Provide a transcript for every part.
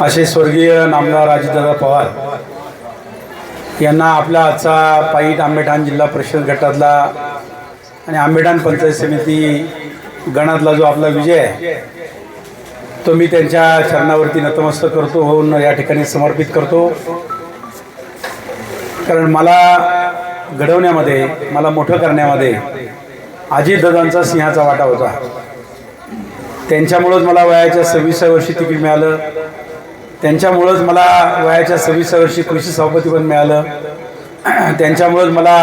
असे स्वर्गीय नामदार अजितदादा पवार यांना आपला आजचा पाईट आंबेठाण जिल्हा परिषद गटातला आणि आंबेठाण पंचायत समिती गणातला जो आपला विजय आहे तो मी त्यांच्या चरणावरती नतमस्तक करतो होऊन या ठिकाणी समर्पित करतो. कारण मला घडवण्यामध्ये मला मोठं करण्यामध्ये अजितदादांचा सिंहाचा वाटा होता. त्यांच्यामुळंच मला वयाच्या सव्वीसाव्या वर्षी तिकीट मिळालं. त्यांच्यामुळंच मला वयाच्या सव्वीसाव्या वर्षी कृषी सभापती पण मिळालं. त्यांच्यामुळंच मला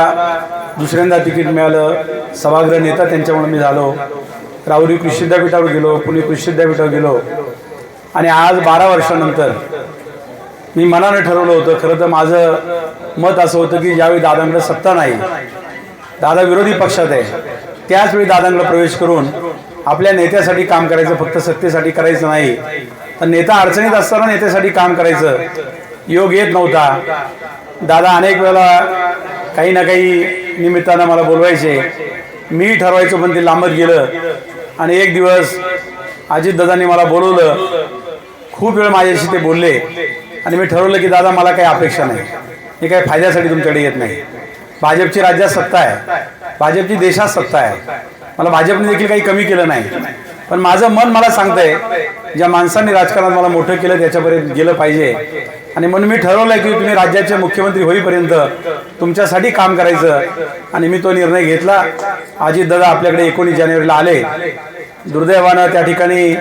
दुसऱ्यांदा तिकीट मिळालं. सभागृह नेता त्यांच्यामुळे मी झालो. राहुरी कृषी विद्यापीठावर गेलो पुणे कृषी विद्यापीठावर गेलो. आणि आज बारा वर्षानंतर मी मनानं ठरवलं होतं खरं तर माझं मत असं होतं की ज्यावेळी दादांकडे सत्ता नाही दादा विरोधी पक्षात आहे त्याचवेळी दादांकडे प्रवेश करून आपल्या नेत्यासाठी काम करायचं फक्त सत्तेसाठी करायचं नाही. तर नेता अडचणीत असताना नेत्यासाठी काम करायचं. योग येत नव्हता. दादा अनेक वेळेला काही ना काही निमित्तानं मला बोलवायचे. मी ठरवायचो पण ते लांबत गेलं. आणि एक दिवस अजितदादांनी मला बोलवलं. खूप वेळ माझ्याशी ते बोलले. आणि मी ठरवलं की दादा मला काही अपेक्षा नाही. मी काही फायद्यासाठी तुमच्याकडे येत नाही. भाजपची राज्यात सत्ता आहे. भाजपची देशात सत्ता आहे. मला भाजपने देखील काही कमी केलं नाही. पण माझं मन मला सांगतंय ज्या माणसांनी राजकारणात मला मोठं केलं त्याच्यापर्यंत गेलं पाहिजे. आणि म्हणून मी ठरवलं की तुम्ही राज्याचे मुख्यमंत्री होईपर्यंत तुमच्यासाठी काम करायचं. आणि मी तो निर्णय घेतला. अजितदादा आपल्याकडे एकोणीस जानेवारीला आले. दुर्दैवानं त्या ठिकाणी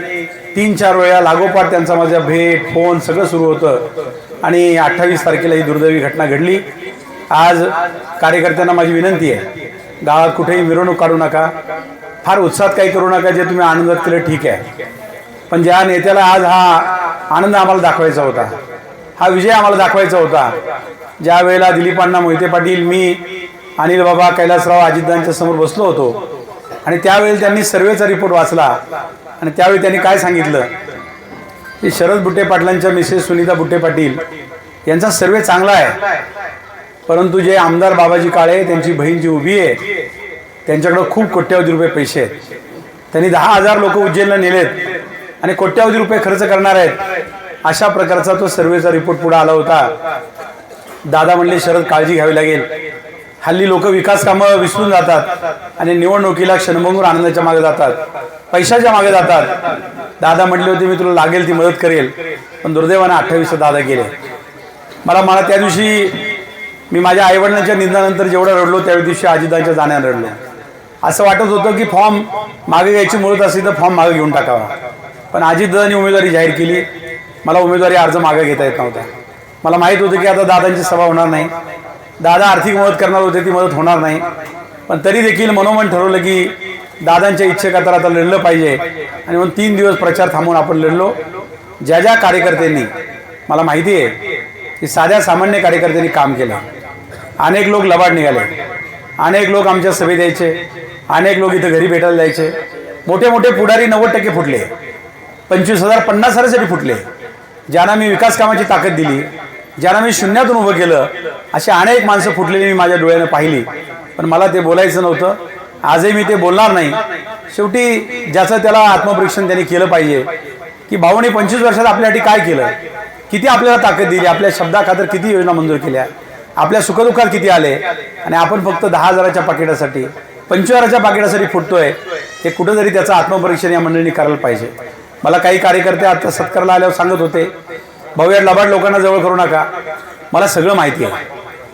तीन चार वेळा लागोपाठ त्यांचा माझ्या भेट फोन सगळं सुरू होतं. आणि अठ्ठावीस तारखेला ही दुर्दैवी घटना घडली. आज कार्यकर्त्यांना माझी विनंती आहे गावात कुठेही मिरवणूक काढू नका. फार उत्साहात काही करू नका जे तुम्ही आनंदात केलं ठीक आहे. पण ज्या नेत्याला आज हा आनंद आम्हाला दाखवायचा होता हा विजय आम्हाला दाखवायचा होता ज्या वेळेला दिलीपांना मोहिते पाटील मी अनिल बाबा कैलासराव अजितदांच्या समोर बसलो होतो आणि त्यावेळी त्यांनी सर्वेचा रिपोर्ट वाचला आणि त्यावेळी त्यांनी काय सांगितलं? की शरद बुट्टे पाटलांच्या मिसेस सुनीता बुट्टे पाटील यांचा सर्वे चांगला आहे. परंतु जे आमदार बाबाजी काळे त्यांची बहीण जी उभी आहे त्यांच्याकडं खूप कोट्यावधी रुपये पैसे आहेत. त्यांनी दहा हजार लोक उज्जैनला नेलेत आणि कोट्यावधी रुपये खर्च करणार आहेत अशा प्रकारचा तो सर्वेचा रिपोर्ट पुढे आला होता. दादा म्हणले शरद काळजी घ्यावी लागेल. हल्ली लोक विकास कामं विसरून जातात आणि निवडणुकीला क्षणभंगूर आनंदाच्या मागे जातात पैशाच्या मागे जातात. दादा म्हटले होते मी तुला लागेल ती मदत करेल. पण दुर्दैवानं अठ्ठावीस दादा गेले. मला मला त्या दिवशी मी माझ्या आईवडिलांच्या निधनानंतर जेवढं रडलो त्या दिवशी अजितांच्या जाण्यात रडलो. असं वाटत होतं की फॉर्म मागे घ्यायची मुळत असेल तर फॉर्म मागे घेऊन टाकावा. पण अजितदादांनी उमेदवारी जाहीर केली. मला उमेदवारी अर्ज मागे घेता येत नव्हता. मला माहीत होतं की आता दादांची सभा होणार नाही. दादा आर्थिक मदत करणार होते ती मदत होणार नाही. पण तरी देखील मनोमन ठरवलं की दादांच्या इच्छेखातर आता लढलं पाहिजे. आणि म्हणून तीन दिवस प्रचार थांबून आपण लढलो. ज्या ज्या कार्यकर्त्यांनी मला माहिती आहे की साध्या सामान्य कार्यकर्त्यांनी काम केलं. अनेक लोक लबाड निघाले. अनेक लोक आमच्या सभेत यायचे. अनेक लोक इथं घरी भेटायला जायचे. मोठे मोठे पुढारी नव्वद टक्के फुटले. पंचवीस हजार पन्नास हजारासाठी फुटले. ज्यांना मी विकास कामाची ताकद दिली ज्यांना मी शून्यातून उभं केलं अशी अनेक माणसं फुटलेली मी माझ्या डोळ्यानं पाहिली. पण मला ते बोलायचं नव्हतं. आजही मी ते बोलणार नाही. शेवटी ज्याचं त्याला आत्मपरीक्षण त्यांनी केलं पाहिजे की भाऊने पंचवीस वर्षात आपल्यासाठी काय केलं? किती आपल्याला ताकद दिली? आपल्या शब्दाखातर किती योजना मंजूर केल्या? आपल्या सुखदुःखात किती आले? आणि आपण फक्त दहा हजाराच्या पाकिटासाठी पंचवाराच्या पाकिटासाठी फुटतोय. हे कुठंतरी त्याचं आत्मपरीक्षण या मंडळींनी करायला पाहिजे. मला काही कार्यकर्ते आता सत्कारला आल्यावर सांगत होते भाऊ या लबाड लोकांना जवळ करू नका. मला सगळं माहिती आहे.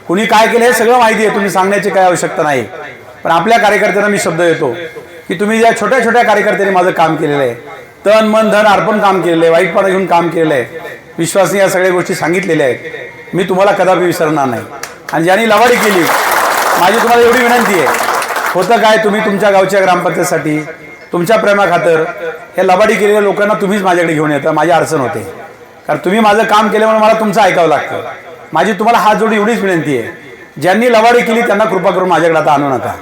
कुणी काय केलं हे सगळं माहिती आहे. तुम्ही सांगण्याची काय आवश्यकता नाही. पण आपल्या कार्यकर्त्यांना मी शब्द देतो की तुम्ही ज्या छोट्या छोट्या कार्यकर्त्यांनी माझं काम केलेलं आहे तन मन धन अर्पण काम केलेलं आहे वाईटपणा घेऊन काम केलेलं आहे विश्वासने या सगळ्या गोष्टी सांगितलेल्या आहेत मी तुम्हाला कदापि विसरणार नाही. आणि ज्यांनी लवाडी केली माझी तुम्हाला एवढी विनंती आहे. होतं काय तुम्ही तुमच्या गावच्या ग्रामपंचायतीसाठी तुमच्या प्रेमाखातर हे लबाडी केलेल्या लोकांना तुम्हीच माझ्याकडे घेऊन येता माझी अडचण होते. कारण तुम्ही माझं काम केल्यामुळे मला तुमचं ऐकावं लागतं. माझी तुम्हाला हात जोडी एवढीच विनंती आहे. ज्यांनी लवाडी केली त्यांना कृपा करून माझ्याकडे आता आणू नका.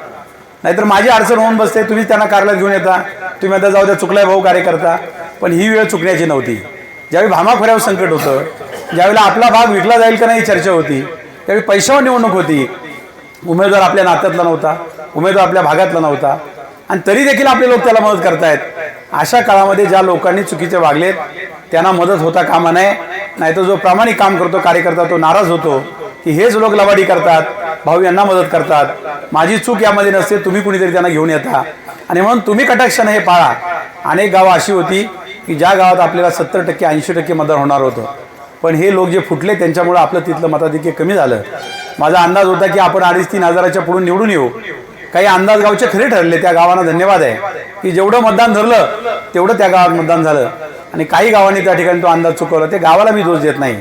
नाहीतर माझी अडचण होऊन बसते तुम्हीच त्यांना कार्यालयात घेऊन येता. तुम्ही आता जाऊ द्या चुकलाय भाऊ कार्यकर्ता. पण ही वेळ चुकण्याची नव्हती. ज्यावेळी भामाखोऱ्यावर संकट होतं ज्यावेळेला आपला भाग विकला जाईल का नाही चर्चा होती त्यावेळी पैशावर निवडणूक होती. उमेदवार आपल्या नात्यातला नव्हता उमेदवार आपल्या भागातला नव्हता. आणि तरी देखील आपले लोक त्याला मदत करतायत. अशा काळामध्ये ज्या लोकांनी चुकीचे वागलेत त्यांना मदत होता कामा नये. नाही तर जो प्रामाणिक काम करतो कार्यकर्ता तो नाराज होतो की हेच लोक लवाडी करतात भाऊ यांना मदत करतात. माझी चूक यामध्ये नसते तुम्ही कुणीतरी त्यांना घेऊन येता. आणि म्हणून तुम्ही कटाक्षाने हे पाळा. अनेक गावं अशी होती की ज्या गावात आपल्याला सत्तर टक्के ऐंशी टक्के मतदान होणार होतं. पण हे लोक जे फुटले त्यांच्यामुळे आपलं तिथलं मताधिक्य कमी झालं. माझा अंदाज होता की आपण अडीच तीन हजाराच्या पुढून निवडून येऊ. काही अंदाज गावचे खरे ठरले त्या गावांना धन्यवाद आहे. की जेवढं मतदान धरलं तेवढं त्या गावात मतदान झालं. आणि काही गावांनी त्या ठिकाणी तो अंदाज चुकवला. ते गावाला मी दोष देत नाही.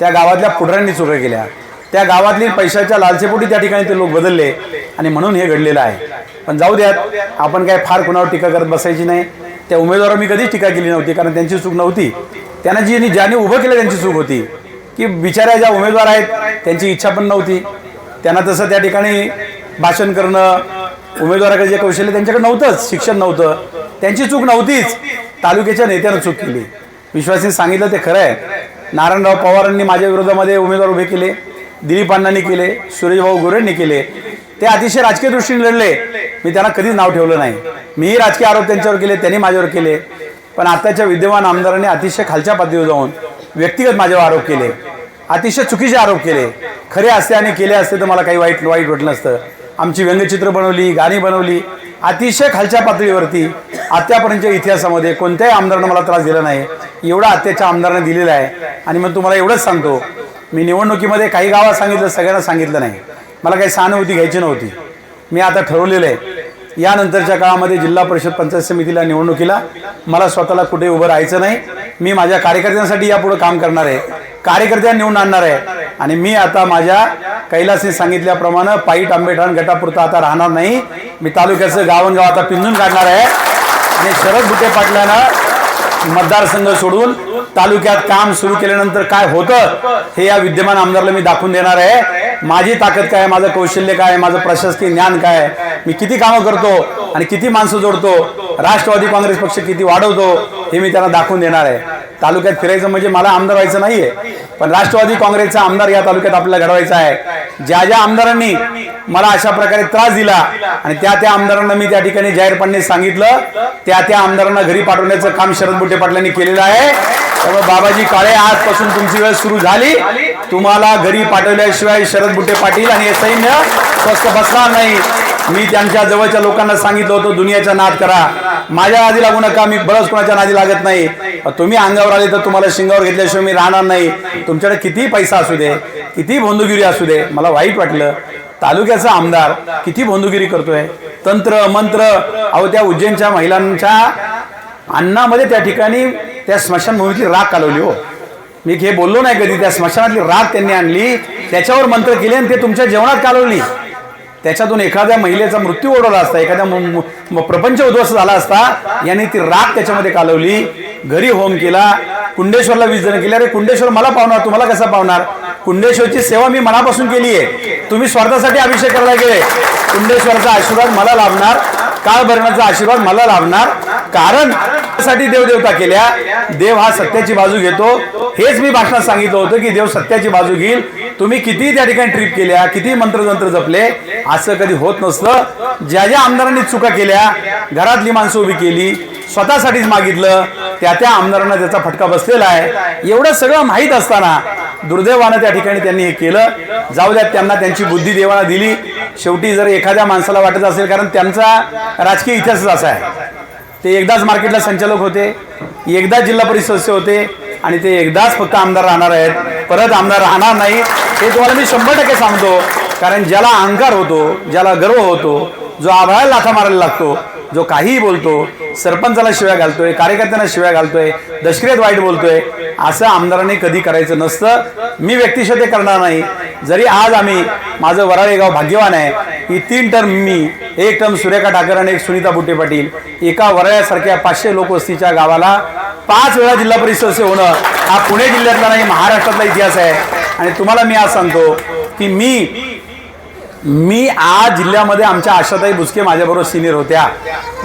त्या गावातल्या पुढऱ्यांनी चुका केल्या. त्या गावातली पैशाच्या लालसेपोटी त्या ठिकाणी ते लोक बदलले. आणि म्हणून हे घडलेलं आहे. पण जाऊ द्यात आपण काय फार कुणावर टीका करत बसायची नाही. त्या उमेदवारावर मी कधीच टीका केली नव्हती कारण त्यांची चूक नव्हती. त्यांना जी ज्याने उभं केलं त्यांची चूक होती. की बिचाऱ्या ज्या उमेदवार आहेत त्यांची इच्छा पण नव्हती. त्यांना तसं त्या ठिकाणी भाषण करणं उमेदवाराकडे जे कौशल्य त्यांच्याकडे नव्हतंच शिक्षण नव्हतं. त्यांची चूक नव्हतीच. तालुक्याच्या नेत्यानं चूक केली. विश्वासने सांगितलं ते खरं आहे. नारायणराव पवारांनी माझ्या विरोधामध्ये उमेदवार उभे केले. दिलीप अण्णांनी केले. सुरेशभाऊ गोरेंनी केले. ते अतिशय राजकीय दृष्टीने लढले. मी त्यांना कधीच नाव ठेवलं नाही. मीही राजकीय आरोप त्यांच्यावर केले त्यांनी माझ्यावर केले. पण आताच्या विद्यमान आमदारांनी अतिशय खालच्या पातळीवर जाऊन व्यक्तिगत माझ्यावर आरोप केले. अतिशय चुकीचे आरोप केले. खरे असते आणि केले असते तर मला काही वाईट वाईट वाटलं नसतं. आमची व्यंगचित्र बनवली गाणी बनवली. अतिशय खालच्या पातळीवरती आत्तापर्यंतच्या इतिहासामध्ये कोणत्याही आमदारानं मला त्रास दिला नाही. एवढा आत्याच्या आमदारानं दिलेला आहे. आणि मग तुम्हाला एवढंच सांगतो मी निवडणुकीमध्ये काही गावात सांगितलं सगळ्यांना सांगितलं नाही. मला काही सहानुभूती घ्यायची नव्हती. मी आता ठरवलेलं आहे यानंतरच्या काळामध्ये जिल्हा परिषद पंचायत समितीला निवडणुकीला मला स्वतःला कुठे उभं राहायचं नाही. मी माझ्या कार्यकर्त्यांसाठी यापुढे काम करणार आहे. कार्यकर्त्या निवडून आणणार आहे. आणि मी आता माझ्या कैलासने सांगितल्याप्रमाणे पायी आंबेठाण गटापुरता आता राहणार नाही. मी तालुक्याचं गावनगाव आता पिंजून काढणार आहे. आणि शरद बुटे पाटलांना मतदारसंघ सोडून तालुक्यात काम सुरू केल्यानंतर काय होतं हे या विद्यमान आमदारला मी दाखवून देणार आहे. माझी ताकद काय माझं कौशल्य काय माझं प्रशासकीय ज्ञान काय मी किती कामं करतो आणि किती माणसं जोडतो? राष्ट्रवादी काँग्रेस पक्ष किती वाढवतो हे मी त्यांना दाखवून देणार आहे. तालुक्यात फिरायचं म्हणजे मला आमदार व्हायचं नाहीये पण राष्ट्रवादी काँग्रेसचा आमदार या तालुक्यात आपल्याला घडवायचा आहे. ज्या ज्या आमदारांनी मला अशा प्रकारे त्रास दिला आणि त्या त्या आमदारांना मी त्या ठिकाणी जाहीरपणे सांगितलं त्या त्या आमदारांना घरी पाठवण्याचं काम शरद बुटे पाटलांनी केलेलं आहे. त्यामुळे बाबाजी काळे आजपासून तुमची वेळ सुरू झाली. तुम्हाला घरी पाठवल्याशिवाय शरद बुटे पाटील आणि हे सैन्य स्वस्त बसणार नाही. मी त्यांच्या जवळच्या लोकांना सांगितलं होतं दुनियाचा नाद करा. माझ्या नादी लागू नका मी बरंच कोणाच्या नादी लागत नाही. तुम्ही अंगावर आले तर तुम्हाला शिंगावर घेतल्याशिवाय मी राहणार नाही. तुमच्याकडे किती पैसा असू दे किती बोंदुगिरी असू दे मला वाईट वाटलं. तालुक्याचा आमदार किती बोंदुगिरी करतोय? तंत्र मंत्र अहो त्या उज्जैनच्या महिलांच्या अन्नामध्ये त्या ठिकाणी त्या स्मशानभूमीतली राग कालवली हो. मी हे बोललो नाही कधी त्या स्मशानातली राग त्यांनी आणली त्याच्यावर मंत्र केले आणि ते तुमच्या जेवणात कालवली. त्याच्यातून एखाद्या महिलेचा मृत्यू ओढवला असता एखाद्या प्रपंच उद्ध्वस्त झाला असता यांनी ती राग त्याच्यामध्ये कालवली. घरी होम केला. कुंडेश्वरला विजन केले अरे कुंडेश्वर मला पावणार तुम्हाला कसा पावणार? कुंडेश्वरची सेवा मी मनापासून केली आहे तुम्ही स्वार्थासाठी अभिषेक करायला गेले. कुंडेश्वरचा आशीर्वाद मला लाभणार काळभरणाचा आशीर्वाद मला लाभणार. कारण साठी देवदेवता केल्या. देव हा सत्याची बाजू घेतो. हेच मी भाषणात सांगितलं होतं की देव सत्याची बाजू घेईल. तुम्ही किती त्या ठिकाणी ट्रिप केल्या किती मंत्रतंत्र जपले असं कधी होत नसतं ज्या ज्या आमदारांनी चुका केल्या घरातली माणसं उभी केली स्वतःसाठीच मागितलं त्या त्या आमदारांना त्याचा फटका बसलेला आहे. एवढं सगळं माहीत असताना दुर्दैवानं त्या ठिकाणी त्यांनी हे केलं. जाऊ द्यात त्यांना त्यांची बुद्धी देवाला दिली. शेवटी जर एखाद्या माणसाला वाटत असेल कारण त्यांचा राजकीय इतिहासच असा आहे. ते एकदाच मार्केटला संचालक होते एकदाच जिल्हा परिषद सदस्य होते आणि ते एकदाच फक्त आमदार राहणार आहेत. परत आमदार राहणार नाही हे तुम्हाला मी शंभर टक्के सांगतो. कारण ज्याला अहंकार होतो ज्याला गर्व होतो जो आभाळाला लाथा मारायला लागतो जो काहीही बोलतो सरपंचाला शिव्या घालतोय कार्यकर्त्यांना शिव्या घालतोय दशक्रियत वाईट बोलतोय असं आमदारांनी कधी करायचं नसतं. मी व्यक्तिशः ते करणार नाही. जरी आज आम्ही माझं वराळे गाव भाग्यवान आहे. ही तीन टर्म मी एक टर्म सुरेखा ठाकर आणि एक सुनीता बुट्टे पाटील. एका वराळ्यासारख्या पाचशे लोकवस्तीच्या गावाला पाच वेळा जिल्हा परिषद सदस्य होणं हा पुणे जिल्ह्यातला नाही महाराष्ट्रातला इतिहास आहे. आणि तुम्हाला मी आज सांगतो की मी मी आज जिल्ह्यामध्ये आमच्या आशाताई बुचके माझ्याबरोबर सिनियर होत्या.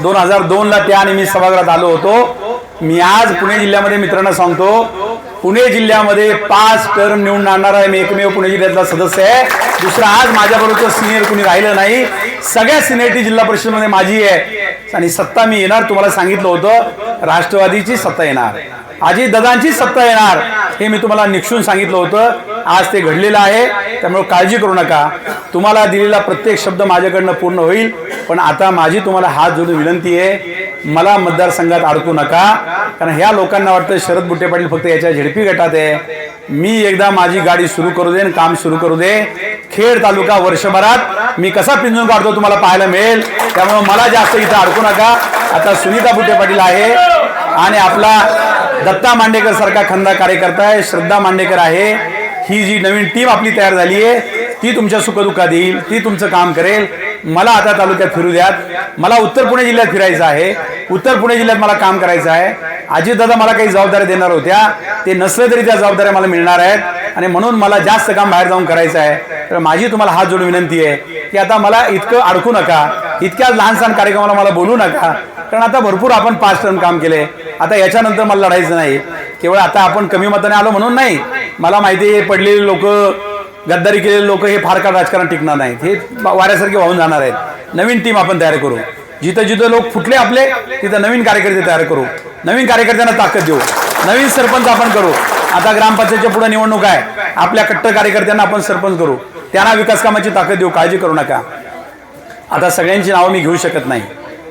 दोन हजार दोनला त्या आणि मी सभागृहात आलो होतो. मी आज पुणे जिल्ह्यामध्ये मित्रांना सांगतो पुणे जिल्ह्यामध्ये पाच टर्म निवडून आणणार आहे. मी एकमेव पुणे जिल्ह्यातला सदस्य आहे. दुसरा आज माझ्याबरोबरचं सिनियर कुणी राहिलं नाही. सगळ्या सिनियरिटी जिल्हा परिषदमध्ये माझी आहे. आणि सत्ता मी येणार तुम्हाला सांगितलं होतं. राष्ट्रवादीची सत्ता येणार. आजी दादांची सत्ता येणार हे मी तुम्हाला निक्षून सांगितलं होतं. आज ते घडलेलं आहे. त्यामुळे काळजी करू नका. तुम्हाला दिलेला प्रत्येक शब्द माझ्याकडनं पूर्ण होईल. पण आता माझी तुम्हाला हात जोडून विनंती आहे. मला मतदारसंघात अडकू नका. कारण ह्या लोकांना वाटतं शरद बुट्टे पाटील फक्त याच्या झेडपी गटात आहे. मी एकदा माझी गाडी सुरू करू दे आणि काम सुरू करू दे. खेड तालुका वर्षभरात मी कसा पिंजून काढतो तुम्हाला पाहायला मिळेल. त्यामुळे मला जास्त इथं अडकू नका. आता सुनीता बुट्टे पाटील आहे आणि आपला दत्ता मांडेकर सारखा खंदा कार्यकर्ता आहे. श्रद्धा मांडेकर आहे. ही जी नवीन टीम आपली तयार झाली आहे ती तुमच्या सुखदुःखात देईल ती तुमचं काम करेल. मला आता तालुक्यात फिरू द्यात. मला उत्तर पुणे जिल्ह्यात फिरायचं आहे. उत्तर पुणे जिल्ह्यात मला काम करायचं आहे. अजितदादा मला काही जबाबदाऱ्या देणार होत्या. ते नसले तरी त्या जबाबदाऱ्या मला मिळणार आहेत. आणि म्हणून मला जास्त काम बाहेर जाऊन करायचं आहे. तर माझी तुम्हाला हात जोडून विनंती आहे की आता मला इतकं अडकू नका. इतक्या लहान सहान कार्यक्रमाला मला बोलू नका. कारण आता भरपूर आपण पाच टर्म काम केले. आता याच्यानंतर मला लढायचं नाही. केवळ आता आपण कमी मताने आलो म्हणून नाही. मला माहिती आहे पडलेले लोक गद्दारी केलेले लोक हे फार काळ राजकारण टिकणार नाहीत. हे वाऱ्यासारखे वाहून जाणार आहेत. नवीन टीम आपण तयार करू. जिथं जिथं लोक फुटले आपले तिथं नवीन कार्यकर्ते तयार करू. नवीन कार्यकर्त्यांना ताकद देऊ. नवीन सरपंच आपण करू. आता ग्रामपंचायतच्या पुढे निवडणूक आहे. आपल्या कट्टर कार्यकर्त्यांना आपण सरपंच करू. त्यांना विकास कामाची ताकद देऊ. काळजी करू नका. आता सगळ्यांची नावं मी घेऊ शकत नाही.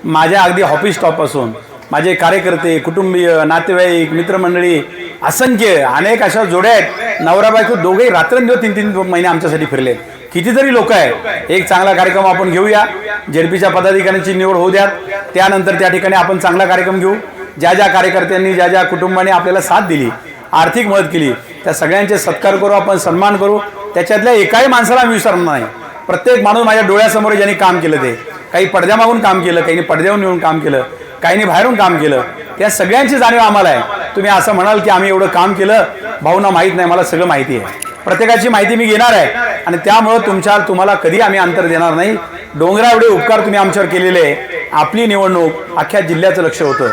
माझ्या अगदी ऑफिस स्टॉपपासून माझे कार्यकर्ते कुटुंबीय नातेवाईक मित्रमंडळी असंख्य अनेक अशा जोड्या आहेत. नवरा बायको दोघेही रात्रंदिवस तीन तीन महिने आमच्यासाठी फिरले कितीतरी लोक आहे एक चांगला कार्यक्रम आपण घेऊया. जेडपीच्या पदाधिकाऱ्यांची निवड होऊ द्यात. त्यानंतर त्या ठिकाणी आपण चांगला कार्यक्रम घेऊ. ज्या ज्या कार्यकर्त्यांनी ज्या ज्या कुटुंबाने आपल्याला साथ दिली आर्थिक मदत केली त्या सगळ्यांचे सत्कार करू आपण सन्मान करू. त्याच्यातल्या एकाही माणसाला आम्ही विसरणार नाही. प्रत्येक माणूस माझ्या डोळ्यासमोर ज्यांनी काम केलं ते. काही पडद्यामागून काम केलं काहींनी पडद्यावरून येऊन काम केलं काहींनी बाहेरून काम केलं. त्या सगळ्यांची जाणीव आम्हाला आहे. तुम्ही असं म्हणाल की आम्ही एवढं काम केलं? भाऊना माहीत नाही मला सगळं माहिती आहे. प्रत्येकाची माहिती मी घेणार आहे. आणि त्यामुळं तुमच्या तुम्हाला कधी आम्ही अंतर देणार नाही. डोंगरा एवढे उपकार तुम्ही आमच्यावर केलेले आहे. आपली निवडणूक अख्ख्या जिल्ह्याचं लक्ष होतं.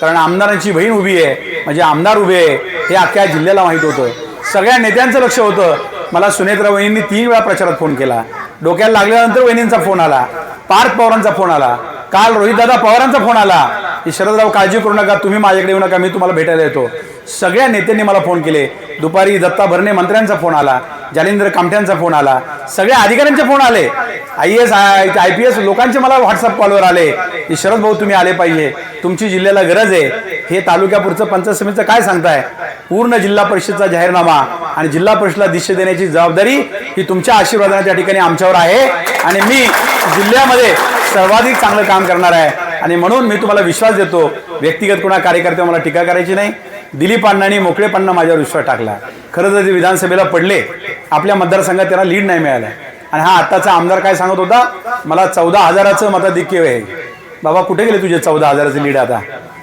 कारण आमदारांची बहीण उभी आहे. म्हणजे आमदार उभे आहे. हे अख्ख्या जिल्ह्याला माहीत होतं. सगळ्या नेत्यांचं लक्ष होतं. मला सुनेत्रा वहिनींनी तीन वेळा प्रचारात फोन केला. डोक्याला लागल्यानंतर वहिनींचा फोन आला. पार्थ पवारांचा फोन आला. काल रोहितदादा पवारांचा फोन आला. की शरदराव काळजी करू नका. तुम्ही माझ्याकडे येऊ नका. मी तुम्हाला भेटायला येतो. सगळ्या नेत्यांनी मला फोन केले. दुपारी दत्ता भरणे मंत्र्यांचा फोन आला जालिंद्र कामठ्यांचा फोन आला सगळ्या अधिकाऱ्यांचे फोन आले. I S I P S लोकांचे मला व्हॉट्सअप कॉलवर आले की शरद भाऊ तुम्ही आले पाहिजे. तुमची जिल्ह्याला गरज आहे. हे तालुक्यापुरचं पंचायत समितीचं काय सांगताय? पूर्ण जिल्हा परिषदचा जाहीरनामा आणि जिल्हा परिषदला दिशा देण्याची जबाबदारी ही तुमच्या आशीर्वादाने त्या ठिकाणी आमच्यावर आहे. आणि मी जिल्ह्यामध्ये सर्वाधिक चांगलं काम करणार आहे. आणि म्हणून मी तुम्हाला विश्वास देतो व्यक्तिगत कोणा कार्यकर्त्यावर मला टीका करायची नाही. दिलीप अण्णांनी मोकळेपणा माझ्यावर विश्वास टाकला. खरं जर ते विधानसभेला पडले. आपल्या मतदारसंघात त्यांना लीड नाही मिळालं. आणि हा आत्ताचा आमदार काय सांगत होता? मला चौदा हजाराचं मताधिक्य आहे. बाबा कुठे गेले तुझे चौदा हजाराचे लीड आता?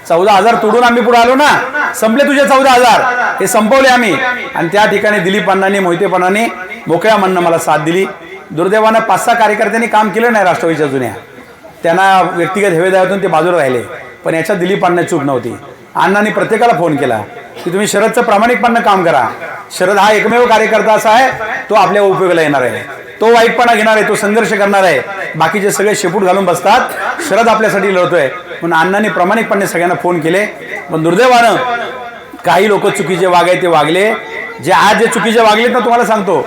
चौदा हजार तोडून आम्ही पुढे आलो ना? संपले तुझे चौदा हजार. हे संपवले आम्ही. आणि त्या ठिकाणी दिलीप अण्णांनी मोहितेपणाने मोकळ्या म्हणणं मला साथ दिली. दुर्दैवानं पाच सहा कार्यकर्त्यांनी काम केलं नाही राष्ट्रवादीच्या जुन्या. त्यांना व्यक्तिगत हेवेदायातून ते बाजूला राहिले. पण याच्यात दिलीप अण्णा चूक नव्हती. अण्णांनी प्रत्येकाला फोन केला की तुम्ही शरदचं प्रामाणिकपणे काम करा. शरद हा एकमेव कार्यकर्ता असा आहे तो आपल्या उपयोगाला येणार आहे. तो वाईटपणा घेणार आहे तो संघर्ष करणार आहे. बाकीचे सगळे शेपूट घालून बसतात. शरद आपल्यासाठी लढतोय. म्हणून अण्णांनी प्रामाणिकपणे सगळ्यांना फोन केले. पण दुर्दैवानं काही लोक चुकीचे वागाय ते वागले. जे आज जे चुकीचे वागलेत ना तुम्हाला सांगतो.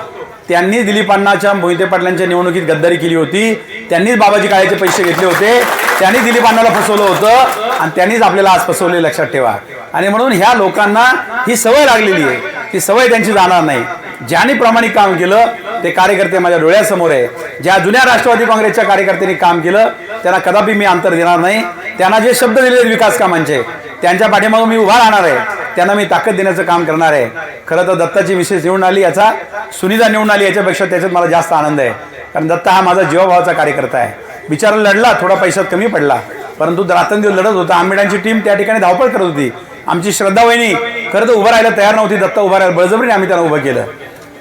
त्यांनी दिलीप अण्णाच्या मोहिते पाटलांच्या निवडणुकीत गद्दारी केली होती. त्यांनीच बाबाजी काळ्याचे पैसे घेतले होते. त्यांनी दिलीप अण्णाला फसवलं होतं आणि त्यांनीच आपल्याला आज फसवले लक्षात ठेवा. आणि म्हणून ह्या लोकांना ही सवय लागलेली आहे ती सवय त्यांची जाणार नाही. ज्यांनी प्रामाणिक काम केलं ते कार्यकर्ते माझ्या डोळ्यासमोर आहे. ज्या जुन्या राष्ट्रवादी काँग्रेसच्या कार्यकर्त्यांनी काम केलं त्यांना कदापि मी अंतर देणार नाही. त्यांना जे शब्द दिले आहेत विकास कामांचे त्यांच्या पाठीमागून मी उभा राहणार आहे. त्यांना मी ताकद देण्याचं काम करणार आहे. खरं तर दत्ताची विशेष निवडून आली याचा सुनिधा निवडून आली याच्यापेक्षा त्याच्यात मला जास्त आनंद आहे. कारण दत्ता हा माझा जीवाभावाचा कार्यकर्ता आहे. बिचारा लढला थोडा पैशात कमी पडला. परंतु रात्रंदिवस लढत होता. आंबेडांची टीम त्या ठिकाणी धावपळ करत होती. आमची श्रद्धा वहिनी खरं तर उभं राहायला तयार नव्हती. दत्ता उभा राहिला बळजबरीने आम्ही त्यांना उभं केलं.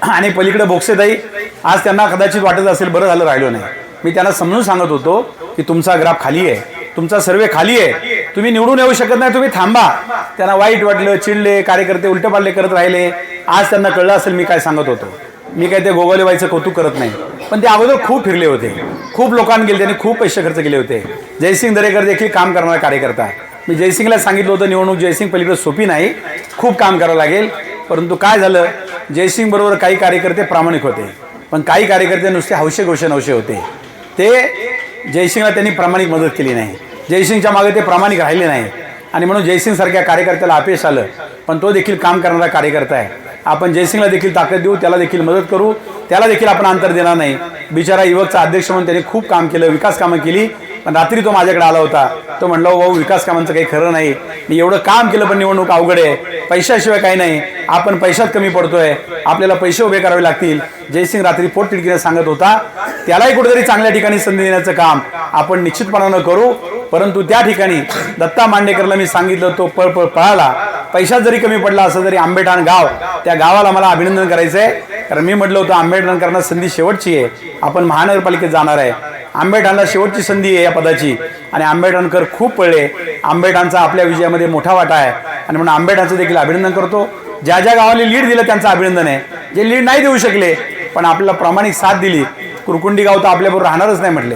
आणि पलीकडे बोक्सेताई आज त्यांना कदाचित वाटत असेल बरं झालं राहिलो नाही. मी त्यांना समजून सांगत होतो की तुमचा ग्राफ खाली आहे. तुमचा सर्वे खाली आहे. तुम्ही निवडून येऊ शकत नाही तुम्ही थांबा. त्यांना वाईट वाटलं चिडले कार्यकर्ते उलटेपालटे करत राहिले. आज त्यांना कळलं असेल मी काय सांगत होतो. मी काय ते गोगालेबाईचं कौतुक करत नाही. पण ते अगोदर खूप फिरले होते. खूप लोकांना गेले त्यांनी खूप पैसे खर्च केले होते. जयसिंग दरेकर देखील काम करणारा कार्यकर्ता. मी जयसिंगला सांगितलं होतं निवडणूक जयसिंग पलीकडे सोपी नाही. खूप काम करावं लागेल. परंतु काय झालं? जयसिंग बरोबर काही कार्यकर्ते प्रामाणिक होते. पण काही कार्यकर्ते नुसते हौशे घोषे नवशे होते. ते जयसिंगला त्यांनी प्रामाणिक मदत केली नाही. जयसिंगच्या मागे ते प्रामाणिक राहिले नाही. आणि म्हणून जयसिंगसारख्या कार्यकर्त्याला अपयश आलं. पण तो देखील काम करणारा कार्यकर्ता आहे. आपण जयसिंगला देखील ताकद देऊ त्याला देखील मदत करू. त्याला देखील आपण अंतर देणार नाही. बिचारा युवकचा अध्यक्ष म्हणून त्याने खूप काम केलं विकास कामं केली. पण रात्री तो माझ्याकडे आला होता. तो म्हणला भाऊ विकास कामांचं काही खरं नाही. मी एवढं काम केलं पण निवडणूक अवघड आहे. पैशाशिवाय काही नाही. आपण पैशात कमी पडतोय. आपल्याला पैसे उभे करावे लागतील. जयसिंग रात्री पोटतिडकीने सांगत होता. त्यालाही कुठेतरी चांगल्या ठिकाणी संधी देण्याचं काम आपण निश्चितपणानं करू. परंतु त्या ठिकाणी दत्ता मांडेकरला मी सांगितलं तो पळ पळ पळाला. पैशात जरी कमी पडला असं तरी आंबेठाण गाव त्या गावाला मला अभिनंदन करायचंय. कारण मी म्हटलं होतं आंबेडकरांना संधी शेवटची आहे. आपण महानगरपालिकेत जाणार आहे. आंबेठाणला शेवटची संधी आहे या पदाची. आणि आंबेडकर खूप पळले. आंबेठाणचा आपल्या विजयामध्ये मोठा वाटा आहे. आणि म्हणून आंबेठाणचं देखील अभिनंदन करतो. ज्या ज्या गावाला लीड दिलं त्यांचं अभिनंदन आहे. जे लीड नाही देऊ शकले पण आपल्याला प्रामाणिक साथ दिली. कुरकुंडी गाव तर आपल्याबरोबर राहणारच नाही म्हटले.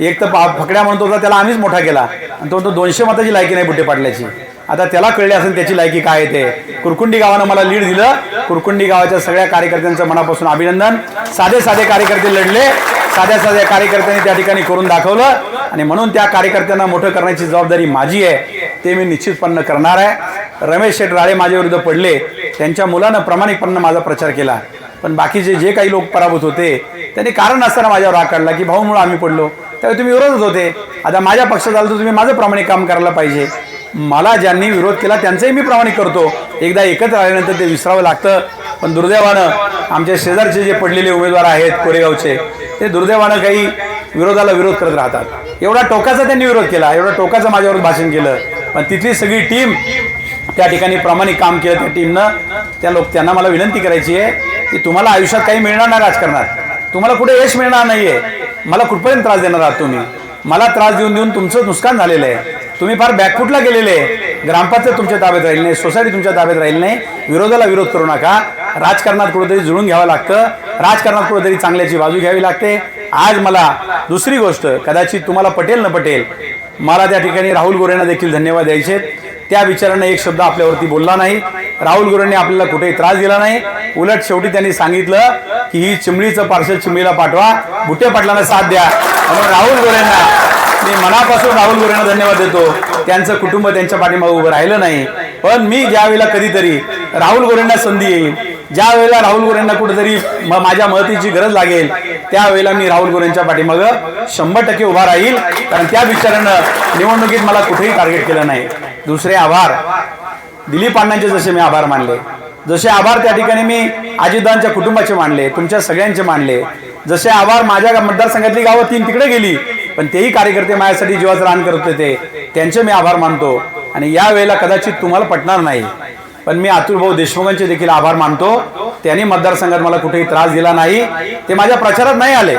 एक तर फकड्या म्हणतो होता त्याला आम्हीच मोठा केला. आणि तो म्हणतो दोनशे मताची लायकी नाही बुटे पाटल्याची. आता त्याला कळले असेल त्याची लायकी काय येते ते. कुरकुंडी गावानं मला लीड दिलं. कुरकुंडी गावाच्या सगळ्या कार्यकर्त्यांचं मनापासून अभिनंदन. साधे साधे कार्यकर्ते लढले. साध्या साध्या कार्यकर्त्यांनी त्या ठिकाणी करून दाखवलं. आणि म्हणून त्या कार्यकर्त्यांना मोठं करण्याची जबाबदारी माझी आहे. ते मी निश्चितपणे करणार आहे. रमेश शेठ राळे माझ्याविरुद्ध पडले. त्यांच्या मुलानं प्रामाणिकपणे माझा प्रचार केला. पण बाकीचे जे काही लोक पराभूत होते त्यांनी कारण असताना माझ्यावर राग काढला की भाऊमुळे आम्ही पडलो. त्यावेळी तुम्ही विरोधच होते. आता माझ्या पक्षात आलं तर तुम्ही माझं प्रामाणिक काम करायला पाहिजे. मला ज्यांनी विरोध केला त्यांचंही मी प्रामाणिक करतो. एकदा एकत्र आल्यानंतर ते विसरावं लागतं. पण दुर्दैवानं आमच्या शेजारचे जे पडलेले उमेदवार आहेत कोरेगावचे ते दुर्दैवानं काही विरोधाला विरोध करत राहतात. एवढा टोकाचा त्यांनी विरोध केला एवढा टोकाचं माझ्यावर भाषण केलं. पण तिथली सगळी टीम त्या ठिकाणी प्रामाणिक काम केलं. त्या टीमनं त्या लोक त्यांना मला विनंती करायची आहे की तुम्हाला आयुष्यात काही मिळणार नाही राजकारणात. तुम्हाला कुठे यश मिळणार नाहीये. मला कुठपर्यंत त्रास देणार आहात तुम्ही? मला त्रास देऊन देऊन तुमचं नुकसान झालेलं आहे. तुम्ही फार बॅकफूटला गेलेले. आहे ग्रामपंचायत तुमच्या ताब्यात राहील नाही सोसायटी तुमच्या ताब्यात राहील नाही. विरोधाला विरोध करू नका. राजकारणात कुठेतरी जुळून घ्यावं लागतं. राजकारणात कुठेतरी चांगल्याची बाजू घ्यावी लागते. आज मला दुसरी गोष्ट कदाचित तुम्हाला पटेल न पटेल मला त्या ठिकाणी राहुल गोरेंना देखील धन्यवाद द्यायचे त्या विचारानं एक शब्द आपल्यावरती बोलला नाही. राहुल गोरेंनी आपल्याला कुठेही त्रास दिला नाही. उलट शेवटी त्यांनी सांगितलं की ही चिमणीचं पार्सल चिमणीला पाठवा. बुट्टे पाटलांना साथ द्या. म्हणून राहुल गोरेंना मी मनापासून राहुल गोरेंना धन्यवाद देतो. त्यांचं कुटुंब त्यांच्या पाठीमागे उभं राहिलं नाही. पण मी ज्यावेळेला कधीतरी राहुल गोरेंना संधी येईल ज्या वेळेला राहुल गोरेंना कुठेतरी म- माझ्या मदतीची गरज लागेल त्यावेळेला मी राहुल गोरेंच्या पाठीमागं शंभर टक्के उभा राहील. कारण त्या विचारानं निवडणुकीत मला कुठेही टार्गेट केलं नाही. दुसरे आभार. दिलीप अण्णांचे जसे मी आभार मानले. जसे आभार त्या ठिकाणी मी अजितदांच्या कुटुंबाचे मानले तुमच्या सगळ्यांचे मानले. जसे आभार माझ्या मतदारसंघातली गावं तीन तिकडे गेली पण तेही कार्यकर्ते माझ्यासाठी जीवाचं रान करत होते त्यांचे मी आभार मानतो. आणि या वेळेला कदाचित तुम्हाला पटणार नाही. पण मी अतुलभाऊ देशमुखांचे देखील आभार मानतो. त्यांनी मतदारसंघात मला कुठेही त्रास दिला नाही. ते माझ्या प्रचारात नाही आले.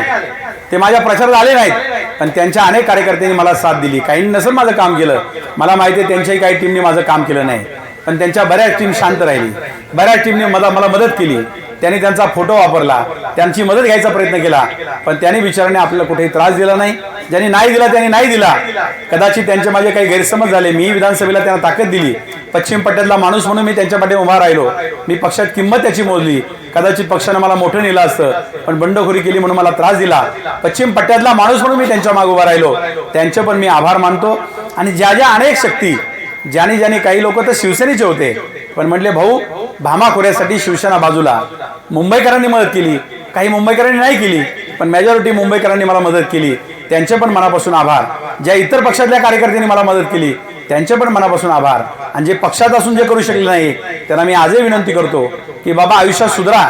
ते माझ्या प्रचारात आले नाहीत. पण त्यांच्या अनेक कार्यकर्त्यांनी मला साथ दिली. काही नसेल माझं काम केलं. मला माहिती आहे त्यांच्याही काही टीमने माझं काम केलं नाही. पण त्यांच्या बऱ्याच टीम शांत राहिली. बऱ्याच टीमने मला मला मदत केली. त्यांनी त्यांचा फोटो वापरला. त्यांची मदत घ्यायचा प्रयत्न केला. पण त्यांनी विचाराने आपल्याला कुठेही त्रास दिला नाही. ज्यांनी नाही दिला त्यांनी नाही दिला. कदाचित त्यांचे माझे काही गैरसमज झाले. मी विधानसभेला त्यांना ताकद दिली. पश्चिम पट्ट्यातला माणूस म्हणून मी त्यांच्या पाठी उभा राहिलो. मी पक्षात किंमत त्याची मोजली. कदाचित पक्षानं मला मोठं नेलं असतं. पण बंडखोरी केली म्हणून मला त्रास दिला. पश्चिम पट्ट्यातला माणूस म्हणून मी त्यांच्या मागे उभा राहिलो. त्यांचे पण मी आभार मानतो. आणि ज्या ज्या अनेक शक्ती ज्याने ज्याने काही लोक तर शिवसेनेचे होते. पण म्हटले भाऊ भामाखोऱ्यासाठी शिवसेना बाजूला. मुंबईकरांनी मदत केली. काही मुंबईकरांनी नाही केली पण मेजॉरिटी मुंबईकरांनी मला मदत केली. त्यांचे पण मनापासून आभार. ज्या इतर पक्षातल्या कार्यकर्त्यांनी मला मदत केली त्यांचे पण मनापासून आभार. आणि जे पक्षात असून जे करू शकले नाही त्यांना मी आजही विनंती करतो की बाबा आयुष्यात सुधरा.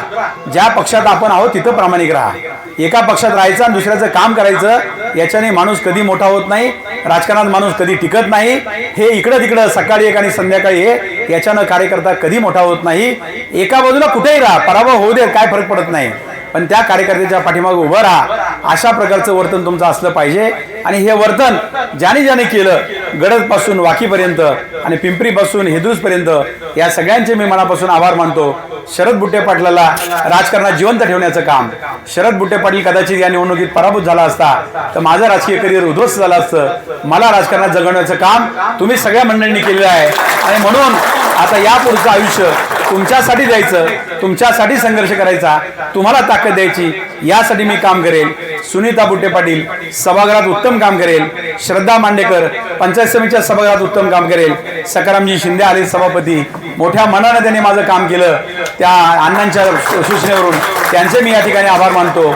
ज्या पक्षात आपण आहोत तिथं प्रामाणिक राहा. एका पक्षात राहायचं आणि दुसऱ्याचं काम करायचं याच्याने माणूस कधी मोठा होत नाही राजकारणात माणूस कधी टिकत नाही. हे इकडं तिकडं सकाळी एक आणि संध्याकाळी हे याच्यानं कार्यकर्ता कधी मोठा होत नाही. एका बाजूला कुठेही राहा पराभव होऊ दे काय फरक पडत नाही. पण त्या कार्यकर्त्याच्या पाठीमागे उभं राहा. अशा प्रकारचं वर्तन तुमचं असलं पाहिजे. आणि हे वर्तन ज्याने ज्याने केलं गडदपासून वाकीपर्यंत आणि पिंपरीपासून हिदूजपर्यंत या सगळ्यांचे मी मनापासून आभार मानतो. शरद बुट्टे पाटलाला राजकारणात जिवंत ठेवण्याचं काम. शरद बुट्टे पाटील कदाचित या निवडणुकीत पराभूत झाला असता तर माझं राजकीय करिअर उद्ध्वस्त झालं असतं. मला राजकारणात जगवण्याचं काम तुम्ही सगळ्या मंडळींनी केलेलं आहे. आणि म्हणून आता यापुढचं आयुष्य तुमच्यासाठी द्यायचं तुमच्यासाठी संघर्ष करायचा तुम्हाला ताकद द्यायची यासाठी मी काम करेल. सुनीता बुट्टे पाटील सभागृहात उत्तम काम करेल. श्रद्धा मांडेकर पंचायत समितीच्या सभागृहात उत्तम काम करेल. सकारामजी शिंदे आले सभापती. मोठ्या मनानं त्यांनी माझं काम केलं. त्या अण्णांच्या सूचनेवरून त्यांचे मी या ठिकाणी आभार मानतो.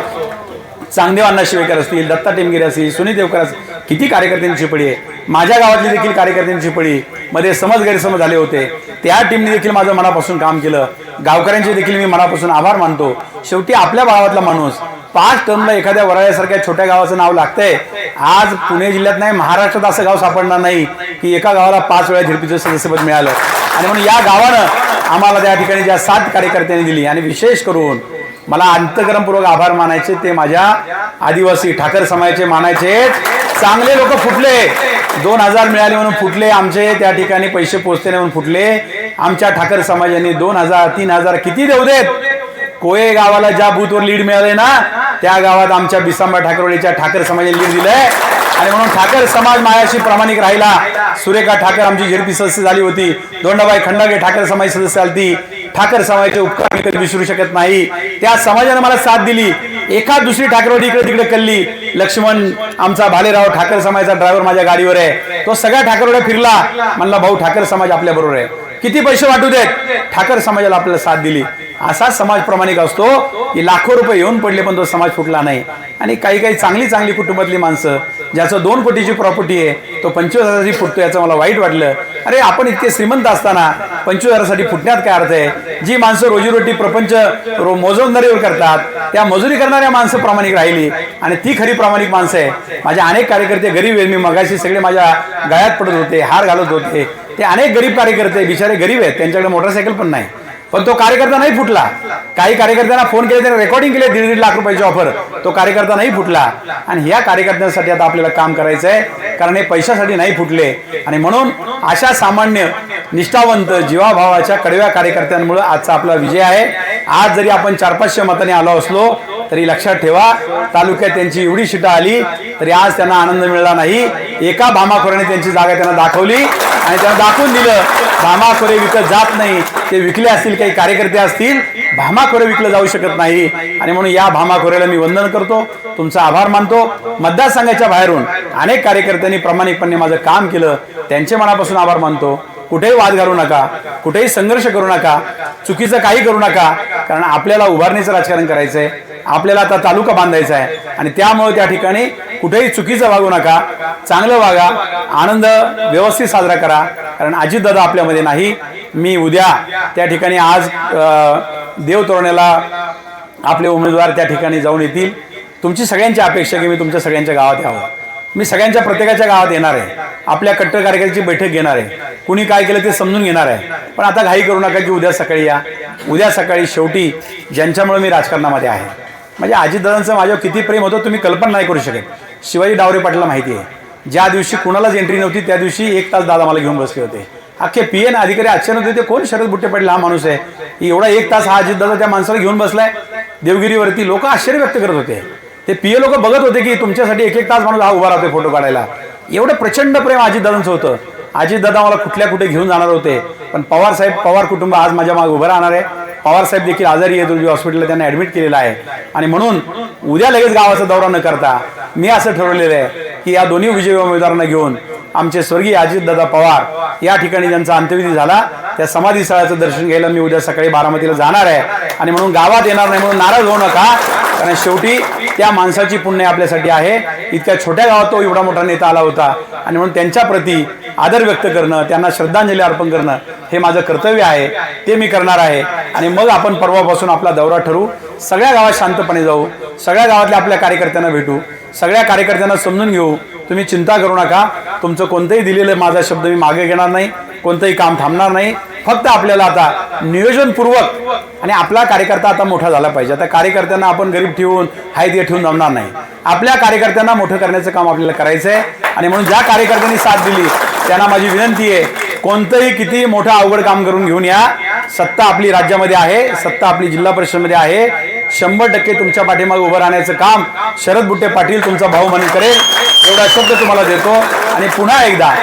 चांगदेव अण्णा शिवेकर असतील दत्ता टेमगिरे असतील सुनील देवकर असतील किती कार्यकर्त्यांची पडी आहे. माझ्या गावातली देखील कार्यकर्त्यांची पडी मध्ये समज गैरसमज झाले होते. त्या टीमने देखील माझं मनापासून काम केलं. गावकऱ्यांचे देखील मी मनापासून आभार मानतो. शेवटी आपल्या भावातला माणूस पाच टर्मला एखाद्या वराळ्यासारख्या छोट्या गावाचं नाव लागतंय. आज पुणे जिल्ह्यात नाही महाराष्ट्रात असं गाव सापडणार नाही की एका गावाला पाच वेळा झिडपीचं सदस्यपद मिळालं. आणि म्हणून या गावानं आम्हाला त्या ठिकाणी ज्या सात कार्यकर्त्यांनी दिली. आणि विशेष करून मला अंतकरणपूर्वक आभार मानायचे ते माझ्या आदिवासी ठाकर समाजाचे मानायचे. चांगले लोक फुटले. दोन हजार मिळाले म्हणून फुटले आमचे त्या ठिकाणी पैसे पोचते म्हणून फुटले. आमच्या ठाकर समाजाने दोन हजार तीन हजार किती देऊ देत? कोये गावाला ज्या बूथवर लीड मिळाले ना त्या गावात आमच्या बिसांबा ठाकरवाडीच्या ठाकर समाजाने लीड दिलंय. आणि म्हणून ठाकर समाज मायाशी प्रामाणिक राहिला. सुरेखा ठाकर आमची झेडपी सदस्य झाली होती. दोंडाबाई खंडागे ठाकर समाज सदस्य आलती. ठाकर समाजाचे उपकार मी कधी विसरू शकत नाही. त्या समाजाने मला साथ दिली. एका दुसरी ठाकरेवाडी इकडे तिकडे कल्ली. लक्ष्मण आमचा भालेराव ठाकर समाजाचा ड्रायव्हर माझ्या गाडीवर आहे. तो सगळ्या ठाकरवाड्या फिरला. म्हणला भाऊ ठाकर समाज आपल्या बरोबर आहे. किती पैसे वाटू देत? ठाकर समाजाला आपल्याला साथ दिली. असा समाज प्रामाणिक असतो की लाखो रुपये येऊन पडले पण तो समाज फुटला नाही. आणि काही काही चांगली चांगली कुटुंबातली माणसं ज्याचं दोन कोटीची प्रॉपर्टी आहे तो पंचवीस हजाराची फुटतो याचं मला वाईट वाटलं. अरे आपण इतके श्रीमंत असताना पंचवीस हजारासाठी फुटण्यात काय अर्थ आहे? जी माणसं रोजीरोटी प्रपंच रो- मोजवणारीवर करतात त्या मजुरी करणाऱ्या माणसं प्रामाणिक राहिली आणि ती खरी प्रामाणिक माणसं आहे माझे अनेक कार्यकर्ते गरीब आहेत. मी मगाशी सगळे माझ्या गळ्यात पडत होते हार घालत होते. ते अनेक गरीब कार्यकर्ते बिचारे गरीब आहेत. त्यांच्याकडे मोटरसायकल पण नाही. पण तो कार्यकर्ता नाही फुटला. काही कार्यकर्त्यांना फोन केले त्याने रेकॉर्डिंग केले दीड दीड लाख रुपयाची ऑफर तो कार्यकर्ता नाही फुटला. आणि ह्या कार्यकर्त्यांसाठी आता आपल्याला काम करायचं आहे कारण हे पैशासाठी नाही फुटले. आणि म्हणून अशा सामान्य निष्ठावंत जीवाभावाच्या कडव्या कार्यकर्त्यांमुळे आजचा आपला विजय आहे. आज जरी आपण चार पाचशे मताने आलो असलो तरी लक्षात ठेवा. तालुक्यात त्यांची एवढी शिटा आली तरी आज त्यांना आनंद मिळाला नाही. एका भामाखोऱ्याने त्यांची जागा त्यांना दाखवली आणि त्यांना दाखवून दिलं भामाखोरे विकत जात नाही. ते विकले असतील काही कार्यकर्ते असतील भामाखोरे विकलं जाऊ शकत नाही. आणि म्हणून या भामाखोऱ्याला मी वंदन करतो. तुमचा आभार मानतो. मतदारसंघाच्या बाहेरून अनेक कार्यकर्त्यांनी प्रामाणिकपणे माझं काम केलं. त्यांचे मनापासून आभार मानतो. कुठेही वाद घालू नका. कुठेही संघर्ष करू नका. चुकीचं काही करू नका. कारण आपल्याला उभारणीचं राजकारण करायचंय. आपल्याला आता तालुका बांधायचा आहे. आणि त्यामुळे त्या ठिकाणी कुठेही चुकीचं वागू नका चांगलं वागा आनंद व्यवस्थित साजरा करा. कारण अजितदादा आपल्यामध्ये नाही मी उद्या त्या ठिकाणी आज देवतोरण्याला आपले उमेदवार त्या ठिकाणी जाऊन येतील. तुमची सगळ्यांची अपेक्षा की मी तुमच्या सगळ्यांच्या गावात यावं. मी सगळ्यांच्या प्रत्येकाच्या गावात येणार आहे. आपल्या कट्टर कार्यकर्त्याची बैठक घेणार आहे. कुणी काय केलं ते समजून घेणार आहे. पण आता घाई करू नका की उद्या सकाळी या. उद्या सकाळी शेवटी ज्यांच्यामुळे मी राजकारणामध्ये आहे. म्हणजे अजितदादांचं माझ्यावर किती प्रेम होतं तुम्ही कल्पना नाही करू शकत शिवाजी डावरे पाटला माहिती आहे. ज्या दिवशी कुणालाच एंट्री नव्हती त्या दिवशी एक तास दादा मला घेऊन बसले होते. अख्खे पी एन अधिकारी अचानक होते ते कोण शरद बुट्टे पाटील हा माणूस आहे? एवढा एक तास हा अजितदादा त्या माणसाला घेऊन बसलाय. देवगिरीवरती लोक आश्चर्य व्यक्त करत होते. ते पी ए लोक बघत होते की तुमच्यासाठी एक एक तास माणूस हा उभा राहतोय फोटो काढायला. एवढं प्रचंड प्रेम अजितदादांचं होतं. अजितदादा मला कुठल्या कुठे घेऊन जाणार होते. पण पवार साहेब पवार कुटुंब आज माझ्या मागे उभं राहणार आहे. पवारसाहेब देखील आजारी आहेत उद्या हॉस्पिटलला त्यांना ऍडमिट केलेलं आहे. आणि म्हणून उद्या लगेच गावाचा दौरा न करता मी असं ठरवलेलं आहे की या दोन्ही विजयी उमेदवारांना घेऊन आमचे स्वर्गीय अजितदादा पवार या ठिकाणी ज्यांचा अंत्यविधी झाला. त्या समाधी स्थळाचं दर्शन घ्यायला मी उद्या सकाळी बारामतीला जाणार आहे. आणि म्हणून गावात येणार नाही म्हणून नाराज होऊ नका. कारण शेवटी त्या माणसाची पुण्य आपल्यासाठी आहे. इतक्या छोट्या गावात तो एवढा मोठा नेता आला होता. आणि म्हणून त्यांच्या प्रती आदर व्यक्त करणं त्यांना श्रद्धांजली अर्पण करणं हे माझं कर्तव्य आहे. ते मी करणार आहे. आणि मग आपण परवापासून आपला दौरा ठरवू. सगळ्या गावात शांतपणे जाऊ सगळ्या गावातल्या आपल्या कार्यकर्त्यांना भेटू सगळ्या कार्यकर्त्यांना समजून घेऊ. तुम्ही चिंता करू नका. तुमचं कोणतंही दिलेलं माझा शब्द मी मागे घेणार नाही. कोणतंही काम थांबणार नाही. फक्त आपल्याला आता नियोजनपूर्वक आणि आपला कार्यकर्ता आता मोठा झाला पाहिजे. आता कार्यकर्त्यांना आपण गरीब ठेवून हाय ते ठेवून जमणार नाही. आपल्या कार्यकर्त्यांना मोठं करण्याचं काम आपल्याला करायचं आहे आणि म्हणून ज्या कार्यकर्त्यांनी साथ दिली त्यांना माझी विनंती आहे कोणतंही किती मोठं अवघड काम करून घेऊन या. सत्ता आपली राज्यामध्ये आहे सत्ता आपली जिल्हा परिषदमध्ये आहे. शंभर टक्के तुमच्या पाठीमागे उभं राहण्याचं काम शरद बुट्टे पाटील तुमचा भाऊ म्हणून करेल एवढा शब्द तुम्हाला देतो. आणि पुन्हा एकदा